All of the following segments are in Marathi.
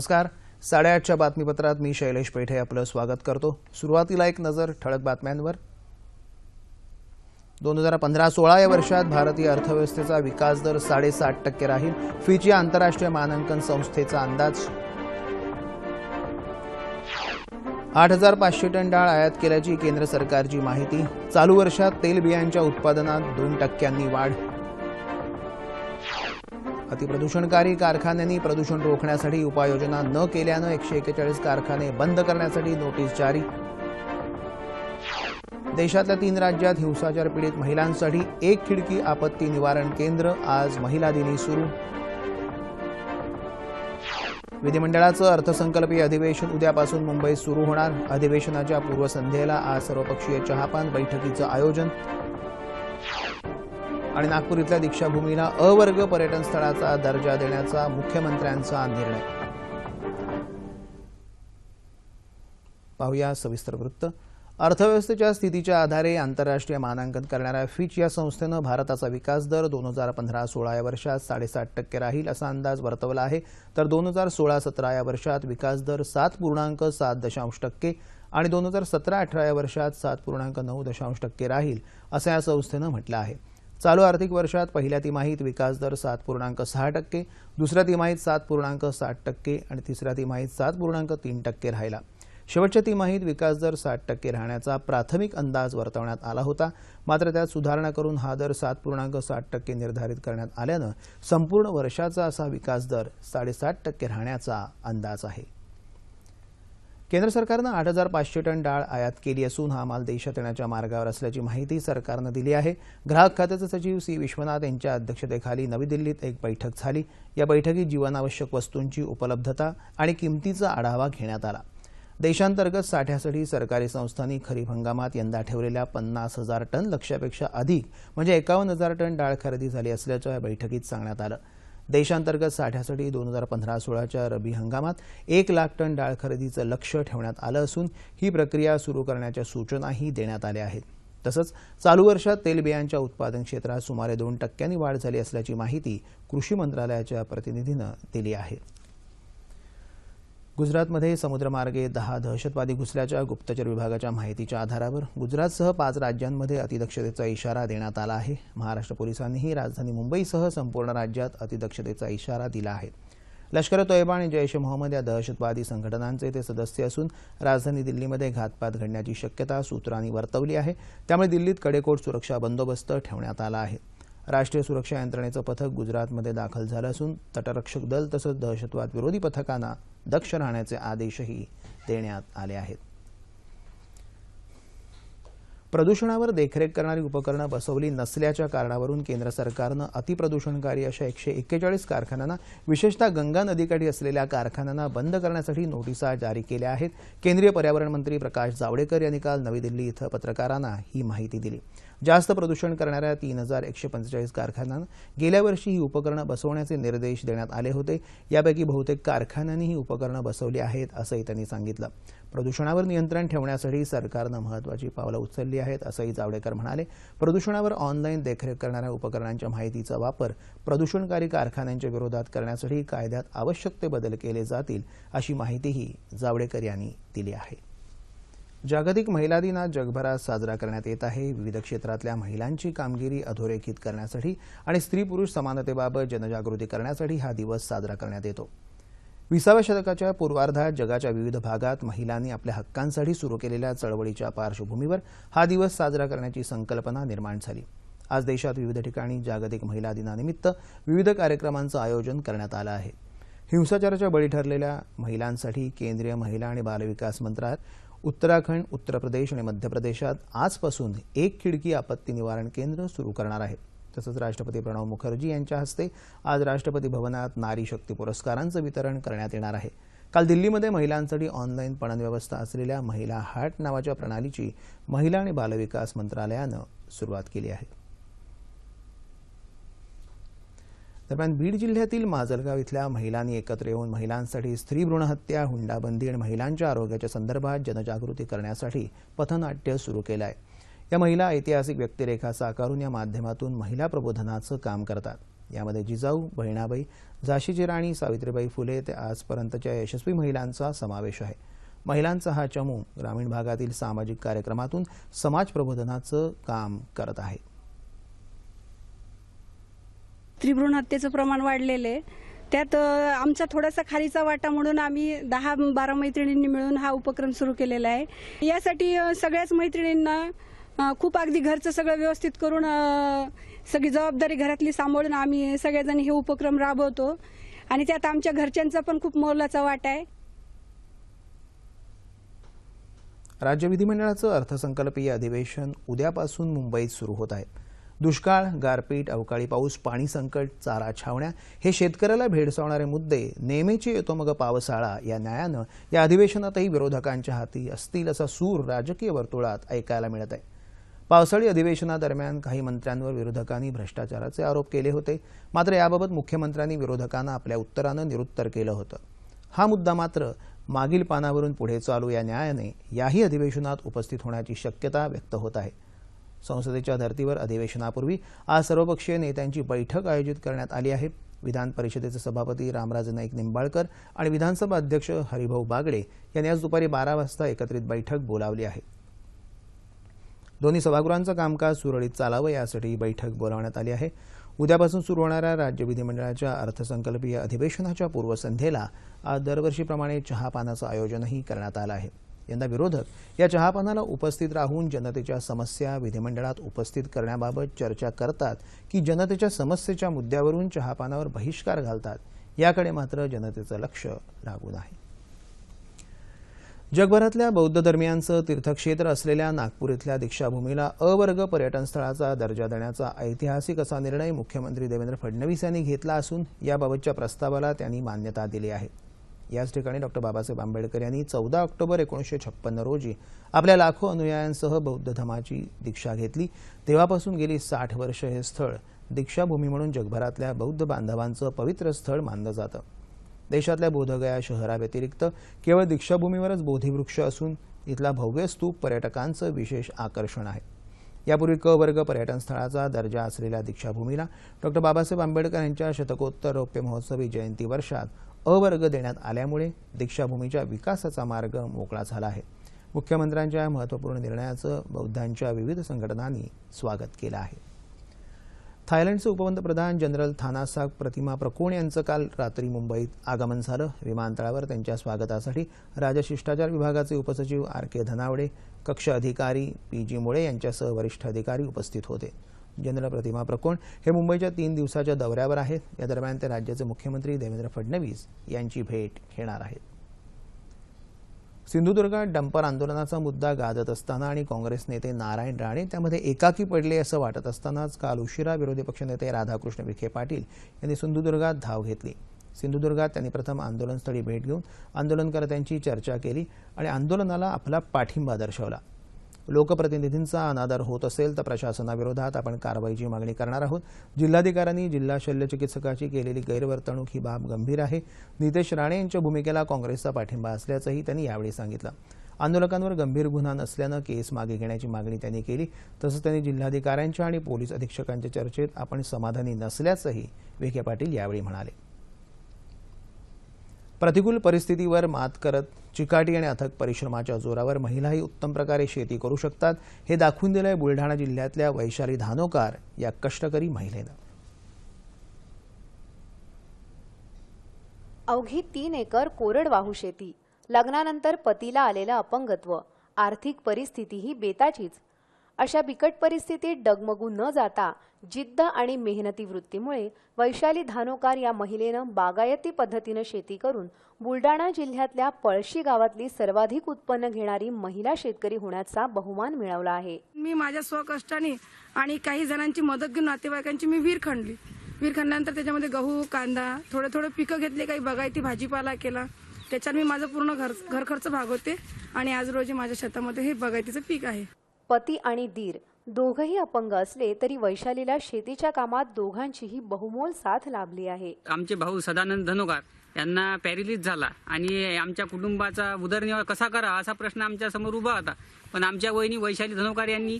नमस्कार. साडेआठच्या बातमीपत्रात मी शैलेश पेठे आपलं स्वागत करतो. सुरुवातीला एक नजर ठळक बातम्यांवर. दोन हजार पंधरा सोळा या वर्षात भारतीय अर्थव्यवस्थेचा विकास दर साडेसात टक्के राहील. फिची आंतरराष्ट्रीय मानांकन संस्थेचा अंदाज. आठ हजार पाचशे टन डाळ आयात केल्याची केंद्र सरकारची माहिती. चालू वर्षात तेलबियांच्या उत्पादनात दोन टक्क्यांनी वाढ. अतिप्रदूषणकारी कारखान्यांनी प्रदूषण रोखण्यासाठी उपाययोजना न केल्यानं एकशे एकेचाळीस कारखाने बंद करण्यासाठी नोटीस जारी. देशातल्या तीन राज्यात हिंसाचार पीडित महिलांसाठी एक खिडकी आपत्ती निवारण केंद्र आज महिला दिनी सुरू. विधिमंडळाचं अर्थसंकल्पीय अधिवेशन उद्यापासून मुंबईत सुरू होणार. अधिवेशनाच्या पूर्वसंध्येला आज सर्वपक्षीय चहापान बैठकीचं आयोजन आणि नागपूर इथल्या दीक्षाभूमीला अवर्ग पर्यटन स्थळाचा दर्जा देण्याचा मुख्यमंत्र्यांचा निर्णय. पाहूया सविस्तर वृत्त. अर्थव्यवस्थेच्या स्थितीच्या आधारे आंतरराष्ट्रीय मानांकन करणाऱ्या फिच या संस्थेनं भारताचा विकास दर दोन हजार पंधरा सोळा या वर्षात साडेसात टक्के राहील असा अंदाज वर्तवला आहे. तर दोन हजार सोळा सतरा या वर्षात विकास दर सात पूर्णांक सात दशांश टक्के आणि दोन हजार सतरा अठरा या वर्षात सात पूर्णांक नऊ दशांश टक्के राहील असं या संस्थेनं म्हटलं आहे. चालू आर्थिक वर्षात पहिल्या तिमाहीत विकास दर सात पूर्णांक सहा टक्के दुसऱ्या तिमाहीत सात पूर्णांक सात टक्के आणि तिसऱ्या तिमाहीत सात पूर्णांक तीन टक्के राहिला. शेवटच्या तिमाहीत विकास दर सात टक्के राहण्याचा प्राथमिक अंदाज वर्तवण्यात आला होता. मात्र त्यात सुधारणा करून हा दर सात पूर्णांक सात टक्के निर्धारित करण्यात आल्यानं संपूर्ण वर्षाचा असा विकास दर साडेसात टक्के राहण्याचा अंदाज आहे. केंद्र सरकारनं आठ हजार पाचशे टन डाळ आयात केली असून हा माल देशात येण्याच्या मार्गावर असल्याची माहिती सरकारनं दिली आहे. ग्राहक खात्याचे सचिव सी. विश्वनाथ यांच्या अध्यक्षतेखाली नवी दिल्लीत एक बैठक झाली. या बैठकीत जीवनावश्यक वस्तूंची उपलब्धता आणि किमतीचा आढावा घेण्यात आला. देशांतर्गत साठ्यासाठी सरकारी संस्थांनी खरीप हंगामात यंदा ठेवलेल्या पन्नास हजार टन लक्ष्यापेक्षा अधिक म्हणजे एकावन्न हजार टन डाळ खरेदी झाली असल्याचं या बैठकीत सांगण्यात आलं. देशांतर्गत साठ्यासाठी दोन हजार पंधरा सोळाच्या रबी हंगामात एक लाख टन डाळ खरेदीचं लक्ष ठेवण्यात आलं असून ही प्रक्रिया सुरू करण्याच्या सूचनाही देण्यात आल्या आहेत. तसंच चालू वर्षात तेलबियांच्या उत्पादन क्षेत्रात सुमारे दोन टक्क्यांनी वाढ झाली असल्याची माहिती कृषी मंत्रालयाच्या प्रतिनिधीनं दिली आहे. गुजरातमध्ये समुद्रमार्गे दहा दहशतवादी घुसल्याच्या गुप्तचर विभागाच्या माहितीच्या आधारावर गुजरातसह पाच राज्यांमध्ये अतिदक्षतेचा इशारा देण्यात आला आहे. महाराष्ट्र पोलिसांनीही राजधानी मुंबईसह संपूर्ण राज्यात अतिदक्षतेचा इशारा दिला आहे. लष्कर तोयबा आणि जैश ए मोहम्मद या दहशतवादी संघटनांचे ते सदस्य असून राजधानी दिल्लीमध्ये घातपात घडण्याची शक्यता सूत्रांनी वर्तवली आहे. त्यामुळे दिल्लीत कडेकोट सुरक्षा बंदोबस्त ठेवण्यात आला आहे. राष्ट्रीय सुरक्षा यंत्रणेचं पथक गुजरातमध्ये दाखल झालं असून तटरक्षक दल तसंच दहशतवाद विरोधी पथकांना दक्ष राहण्याचे आदेशही देण्यात आले आहेत. प्रदूषणावर देखरेख करणारी उपकरणं बसवली नसल्याच्या कारणावरून केंद्र सरकारनं अतिप्रदूषणकारी अशा एकशे एक्केचाळीस कारखान्यांना विशेषतः गंगा नदीकाठी असलेल्या कारखान्यांना बंद करण्यासाठी नोटिसा जारी केल्या आहेत. केंद्रीय पर्यावरण मंत्री प्रकाश जावडेकर यांनी काल नवी दिल्ली इथं पत्रकारांना ही माहिती दिली. जास्त प्रदूषण करणाऱ्या तीन हजार एकशे पंचेचाळीस कारखान्यांना गेल्या वर्षी ही उपकरणं बसवण्याचे निर्देश देण्यात आले होते. यापैकी बहुतेक कारखान्यांनी ही उपकरणं बसवली आहेत असंही त्यांनी सांगितलं. प्रदूषणावर नियंत्रण ठेवण्यासाठी सरकारनं महत्वाची पावलं उचलली आहेत असंही जावडेकर म्हणाले. प्रदूषणावर ऑनलाईन देखरेख करणाऱ्या उपकरणांच्या माहितीचा वापर प्रदूषणकारी कारखान्यांच्या विरोधात करण्यासाठी कायद्यात आवश्यक ते बदल केले जातील अशी माहितीही जावडेकर यांनी दिली आहे. जागतिक महिला दिन आज जगभरात साजरा करण्यात येत आहे. विविध क्षेत्रातल्या महिलांची कामगिरी अधोरेखित करण्यासाठी आणि स्त्री पुरुष समानतेबाबत जनजागृती करण्यासाठी हा दिवस साजरा करण्यात येतो. विसाव्या शतकाच्या पूर्वार्धात जगाच्या विविध भागात महिलांनी आपल्या हक्कांसाठी सुरू केलेल्या चळवळीच्या पार्श्वभूमीवर हा दिवस साजरा करण्याची संकल्पना निर्माण झाली. आज देशात विविध ठिकाणी जागतिक महिला दिनानिमित्त विविध कार्यक्रमांचं आयोजन करण्यात आलं आहे. हिंसाचाराच्या बळी ठरलेल्या महिलांसाठी केंद्रीय महिला आणि बालविकास मंत्रालयात उत्तराखंड उत्तर प्रदेश आणि मध्य प्रदेशात आजपासून एक खिडकी आपत्ती निवारण केंद्र सुरू करणार आहे. तसंच राष्ट्रपती प्रणव मुखर्जी यांच्या हस्ते आज राष्ट्रपती भवनात नारी शक्ती पुरस्कारांचं वितरण करण्यात येणार आहे. काल दिल्लीमध्ये महिलांसाठी ऑनलाईन पणन व्यवस्था असलेल्या महिला हाट नावाच्या प्रणालीची महिला आणि बालविकास मंत्रालयानं सुरुवात केली आहे. दरम्यान बीड जिल्ह्यातील माजलगाव इथल्या महिलांनी एकत्र येऊन महिलांसाठी स्त्री भ्रूणहत्या हुंडाबंदी आणि महिलांच्या आरोग्याच्या संदर्भात जनजागृती करण्यासाठी पथनाट्य सुरू केलं आहे या महिला ऐतिहासिक व्यक्तिरेखा साकारून या माध्यमातून महिला प्रबोधनाचं काम करतात. यामध्ये जिजाऊ बहिणाबाई झाशीची राणी सावित्रीबाई फुले ते आजपर्यंतच्या यशस्वी महिलांचा समावेश आहे. महिलांचा हा चमू ग्रामीण भागातील सामाजिक कार्यक्रमातून समाज प्रबोधनाचं काम करत आहे. त्रिभ्रूण हत्येचं प्रमाण वाढलेलं आहे. त्यात आमचा थोडासा खालीचा वाटा म्हणून आम्ही दहा बारा मैत्रिणींनी मिळून हा उपक्रम सुरू केलेला आहे. यासाठी सगळ्याच मैत्रिणींना खूप अगदी घरचं सगळं व्यवस्थित करून सगळी जबाबदारी घरातली सांभाळून आम्ही सगळेजण हे उपक्रम राबवतो. आणि त्यात आमच्या घरच्यांचा पण खूप मोलाचा वाटा आहे. राज्य विधिमंडळाचं अर्थसंकल्पीय अधिवेशन उद्यापासून मुंबईत सुरू होत आहे. दुष्काळ गारपीट अवकाळी पाऊस पाणी संकट चारा छावण्या हे शेतकऱ्याला भेडसावणारे मुद्दे नेहमीचे येतो मग पावसाळा या न्यायानं या अधिवेशनातही विरोधकांच्या हाती असतील असा सूर राजकीय वर्तुळात ऐकायला मिळत आहे. पावसाळी अधिवेशनादरम्यान काही मंत्र्यांवर विरोधकांनी भ्रष्टाचाराचे आरोप केले होते. मात्र याबाबत मुख्यमंत्र्यांनी विरोधकांना आपल्या उत्तरानं निरुत्तर केलं होतं. हा मुद्दा मात्र मागील पानावरून पुढे चालू या न्यायाने याही अधिवेशनात उपस्थित होण्याची शक्यता व्यक्त होत आहे. संसदेच्या धर्तीवर अधिवेशनापूर्वी आज सर्वपक्षीय नेत्यांची बैठक आयोजित करण्यात आली आहे. विधान परिषदेचे सभापती रामराजे नाईक निंबाळकर आणि विधानसभा अध्यक्ष हरिभाऊ बागडे यांनी आज दुपारी बारा वाजता एकत्रित बैठक बोलावली आहे. दोन्ही सभागृहांचं कामकाज सुरळीत चालावं यासाठी ही बैठक बोलावण्यात आली आहे. उद्यापासून सुरू होणाऱ्या राज्य विधिमंडळाच्या अर्थसंकल्पीय अधिवेशनाच्या पूर्वसंध्येला आज दरवर्षीप्रमाणे चहापानाचं आयोजनही करण्यात आलं आहे. यंदा विरोधक या चहापानाला उपस्थित राहून जनतेच्या समस्या विधिमंडळात उपस्थित करण्याबाबत चर्चा करतात की जनतेच्या समस्येच्या मुद्द्यावरून चहापानावर बहिष्कार घालतात याकडे मात्र जनतेचं लक्ष लागून आहे. जगभरातल्या बौद्ध धर्मियांचं तीर्थक्षेत्र असलेल्या नागपूर इथल्या दीक्षाभूमीला अवर्ग पर्यटन स्थळाचा दर्जा देण्याचा ऐतिहासिक असा निर्णय मुख्यमंत्री देवेंद्र फडणवीस यांनी घेतला असून याबाबतच्या प्रस्तावाला त्यांनी मान्यता दिली आहे. याच ठिकाणी डॉक्टर बाबासाहेब आंबेडकर यांनी चौदा ऑक्टोबर एकोणीसशे छप्पन्न रोजी आपल्या लाखो अनुयायांसह बौद्ध धमाची दीक्षा घेतली. तेव्हापासून गेली साठ वर्ष हे स्थळ दीक्षाभूमी म्हणून जगभरातल्या बौद्ध बांधवांचं पवित्र स्थळ मानलं जातं. देशातल्या बोधगया शहराव्यतिरिक्त केवळ दीक्षाभूमीवरच बोधिवृक्ष असून इथला भव्य स्तूप पर्यटकांचं विशेष आकर्षण आहे. यापूर्वी क वर्ग पर्यटन स्थळाचा दर्जा असलेल्या दीक्षाभूमीला डॉक्टर बाबासाहेब आंबेडकर यांच्या शतकोत्तर रौप्य महोत्सवी जयंती वर्षात अ वर्ग देण्यात आल्यामुळे दीक्षाभूमीच्या विकासाचा मार्ग मोकळा झाला आहे. मुख्यमंत्र्यांच्या या महत्त्वपूर्ण निर्णयाचं बौद्धांच्या विविध संघटनांनी स्वागत केलं आहे. थायलंडचे उपपंतप्रधान जनरल थानासाक प्रतिमा प्रकोण यांचं काल रात्री मुंबईत आगमन झालं. विमानतळावर त्यांच्या स्वागतासाठी राजशिष्टाचार विभागाचे उपसचिव आर के धनावडे कक्ष अधिकारी पी जी मुळे यांच्यासह वरिष्ठ अधिकारी उपस्थित होते. जनरल प्रतिमा प्रकोण हे मुंबईच्या तीन दिवसाच्या दौऱ्यावर आहेत. या दरम्यान ते राज्याचे मुख्यमंत्री देवेंद्र फडणवीस यांची भेट घेणार आहेत. सिंधुदुर्गात डंपर आंदोलनाचा मुद्दा गाजत असताना आणि काँग्रेस नेते नारायण राणे त्यामध्ये एकाकी पडले असं वाटत असतानाच काल उशिरा विरोधी पक्षनेते राधाकृष्ण विखे पाटील यांनी सिंधुदुर्गात धाव घेतली. सिंधुदुर्गात त्यांनी प्रथम आंदोलनस्थळी भेट घेऊन आंदोलनकर्त्यांची चर्चा केली आणि आंदोलनाला आपला पाठिंबा दर्शवला. लोकप्रतिनिधींचा अनादर होत असेल तर प्रशासनाविरोधात आपण कारवाईची मागणी करणार आहोत. जिल्हाधिकाऱ्यांनी जिल्हा शल्यचिकित्सकाची केलेली गैरवर्तणूक ही बाब गंभीर आहे. नितेश राणे यांच्या भूमिकेला काँग्रेसचा पाठिंबा असल्याचंही त्यांनी यावेळी सांगितलं. आंदोलकांवर गंभीर गुन्हा नसल्यानं केस मागे घेण्याची मागणी त्यांनी केली. तसंच त्यांनी जिल्हाधिकाऱ्यांच्या आणि पोलीस अधीक्षकांच्या चर्चेत आपण समाधानी नसल्याचंही विखे पाटील यावेळी म्हणाले. प्रतिकूल परिस्थितीवर मात करत चिकाटी आणि अथक परिश्रमाच्या जोरावर महिलाही उत्तम प्रकारे शेती करू शकतात हे दाखवून दिलंय बुलढाणा जिल्ह्यातल्या वैशाली धानोकार या कष्टकरी महिलेनं. अवघी तीन एकर कोरडवाहू शेती. लग्नानंतर पतीला आलेलं अपंगत्व. आर्थिक परिस्थितीही बेताचीच. अशा बिकट परिस्थितीत डगमगू न जाता जिद्द आणि मेहनती वृत्तीमुळे वैशाली धानोकार या महिलेनं बागायती पद्धतीनं शेती करून बुलडाणा जिल्ह्यातल्या पळशी गावातली सर्वाधिक उत्पन्न घेणारी महिला शेतकरी होण्याचा बहुमान मिळवला आहे. मी माझ्या स्वकष्टाने आणि काही जणांची मदत घेऊन नातेवाईकांची मी विहीर खणली. विहीर खणल्यानंतर त्याच्यामध्ये गहू कांदा थोडे थोडे पिकं घेतले काही बागायती भाजीपाला केला. त्याच्यात मी माझं पूर्ण घर घर खर्च भागवते आणि आज रोजी माझ्या शेतामध्ये हे बागायतीचं पीक आहे. पती आणि दीर दोघही अपंग असले तरी वैशालीला शेतीच्या कामात दोघांचीही बहुमोल साथ लाभली आहे. आमचे भाऊ सदानंद धनुकार यांना पॅरिलिस झाला आणि आमच्या कुटुंबाचा उदरनिर्वाह कसा करा असा प्रश्न आमच्यासमोर उभा होता. पण आमच्या वहिनी वैशाली धनुकार यांनी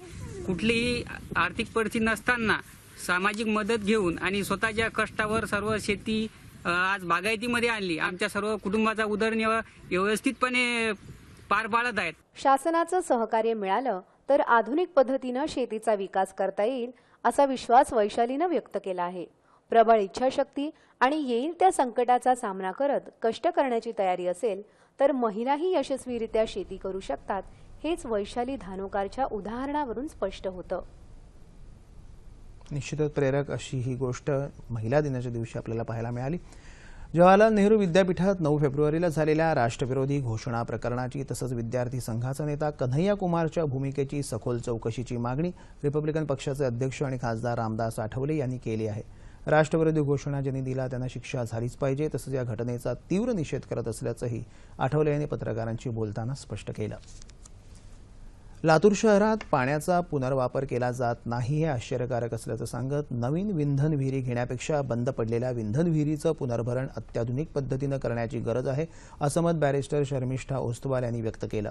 कुठलीही आर्थिक परिस्थिती नसताना सामाजिक मदत घेऊन आणि स्वतःच्या कष्टावर सर्व शेती आज बागायतीमध्ये आणली. आमच्या सर्व कुटुंबाचा उदरनिर्वाह व्यवस्थितपणे पार पाडत आहेत. शासनाचं सहकार्य मिळालं तर आधुनिक पद्धतीनं शेतीचा विकास करता येईल असा विश्वास वैशालीनं व्यक्त केला आहे. प्रबळ इच्छाशक्ती आणि येईल त्या संकटाचा सामना करत कष्ट करण्याची तयारी असेल तर महिलाही यशस्वीरित्या शेती करू शकतात हेच वैशाली धानोकारच्या उदाहरणावरून स्पष्ट होतं. निश्चितच प्रेरक अशी ही गोष्ट महिला दिनाच्या दिवशी आपल्याला पाहायला मिळाली. जवाहरलाल नेहरू विद्यापीठात नऊ फेब्रुवारीला झालेल्या राष्ट्रविरोधी घोषणा प्रकरणाची तसंच विद्यार्थी संघाचा नेता कन्हैया कुमारच्या भूमिकेची सखोल चौकशीची मागणी रिपब्लिकन पक्षाचे अध्यक्ष आणि खासदार रामदास आठवले यांनी केली आहे. राष्ट्रविरोधी घोषणा ज्यांनी दिला त्यांना शिक्षा झालीच पाहिजे तसंच या घटनेचा तीव्र निषेध करत असल्याचंही आठवले यांनी पत्रकारांशी बोलताना स्पष्ट केलं. लातूर शहरात पाण्याचा पुनर्वापर केला जात नाही हे आश्चर्यकारक असल्याचं सांगत नवीन विंधन विहिरी घेण्यापेक्षा बंद पडलेल्या विंधन विहिरीचं पुनर्भरण अत्याधुनिक पद्धतीनं करण्याची गरज आहे असं मत बॅरिस्टर शर्मिष्ठा ओस्तवाल यांनी व्यक्त केलं.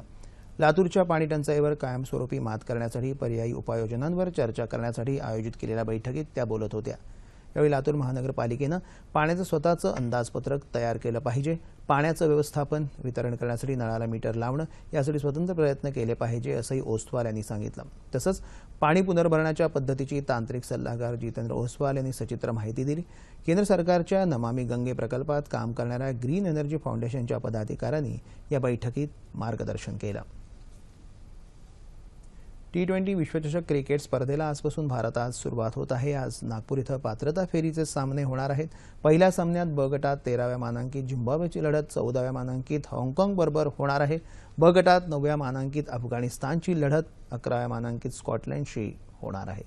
लातूरच्या पाणी टंचाईवर कायमस्वरूपी मात करण्यासाठी पर्यायी उपाययोजनांवर चर्चा करण्यासाठी आयोजित केलेल्या बैठकीत त्या बोलत होत्या. यावेळी लातूर महानगरपालिकेनं पाण्याचं स्वतःचं अंदाजपत्रक तयार केलं पाहिजे. पाण्याचं व्यवस्थापन वितरण करण्यासाठी नळाला मीटर लावणं यासाठी स्वतंत्र प्रयत्न केले पाहिजे असंही ओस्तवाल यांनी सांगितलं. तसंच पाणी पुनर्भरणाच्या पद्धतीची तांत्रिक सल्लागार जितेंद्र ओसवाल यांनी सचित्र माहिती दिली. केंद्र सरकारच्या नमामी गंगे प्रकल्पात काम करणाऱ्या ग्रीन एनर्जी फाउंडेशनच्या पदाधिकाऱ्यांनी या बैठकीत मार्गदर्शन केलं. टी ट्वेंटी विश्वचषक क्रिकेट स्पर्धेला आजपासून भारतात सुरुवात होत आहे. आज नागपूर इथं पात्रता फेरीचे सामने होणार आहेत. पहिल्या सामन्यात ब गटात तेराव्या मानांकित झिम्बाब्वेची लढत चौदाव्या मानांकित हाँगकाँग बरोबर होणार आहे. ब गटात नवव्या मानांकित अफगाणिस्तानची लढत अकराव्या मानांकित स्कॉटलंडशी होणार आहे.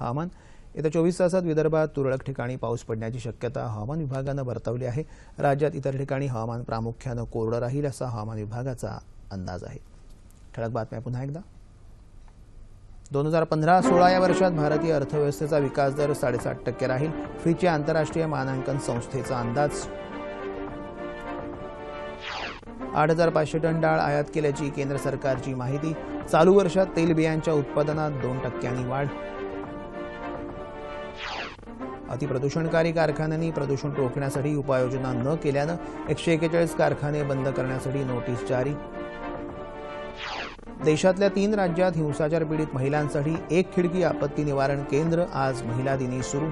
हवामान येत्या चोवीस तासात विदर्भात तुरळक ठिकाणी पाऊस पडण्याची शक्यता हवामान विभागानं वर्तवली आहे. राज्यात इतर ठिकाणी हवामान प्रामुख्यानं कोरडं राहील असा हवामान विभागाचा अंदाज आहे. ठळक बातम्या पुन्हा एकदा. दोन हजार पंधरा सोळा या वर्षात भारतीय अर्थव्यवस्थेचा विकास दर साडेसात टक्के राहील. फ्रीचे आंतरराष्ट्रीय मानांकन संस्थेचा अंदाज. आठ हजार पाचशे टन डाळ आयात केल्याची केंद्र सरकारची माहिती. चालू वर्षात तेलबियांच्या उत्पादनात दोन टक्क्यांनी वाढ. अतिप्रदूषणकारी कारखान्यांनी प्रदूषण रोखण्यासाठी उपाययोजना न केल्यानं एकशे एकेचाळीस कारखाने बंद करण्यासाठी नोटीस जारी. देशातल्या तीन राज्यात हिंसाचार पीडित महिलांसाठी एक खिडकी आपत्ती निवारण केंद्र आज महिला दिनी सुरू.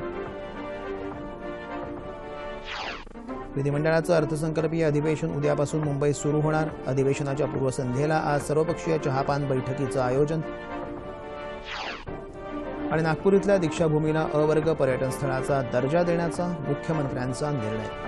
विधिमंडळाचं अर्थसंकल्पीय अधिवेशन उद्यापासून मुंबईत सुरू होणार. अधिवेशनाच्या पूर्वसंध्येला आज सर्वपक्षीय चहापान बैठकीचं आयोजन. आणि नागपूर इथल्या दीक्षाभूमीला अवर्ग पर्यटन स्थळाचा दर्जा देण्याचा मुख्यमंत्र्यांचा निर्णय.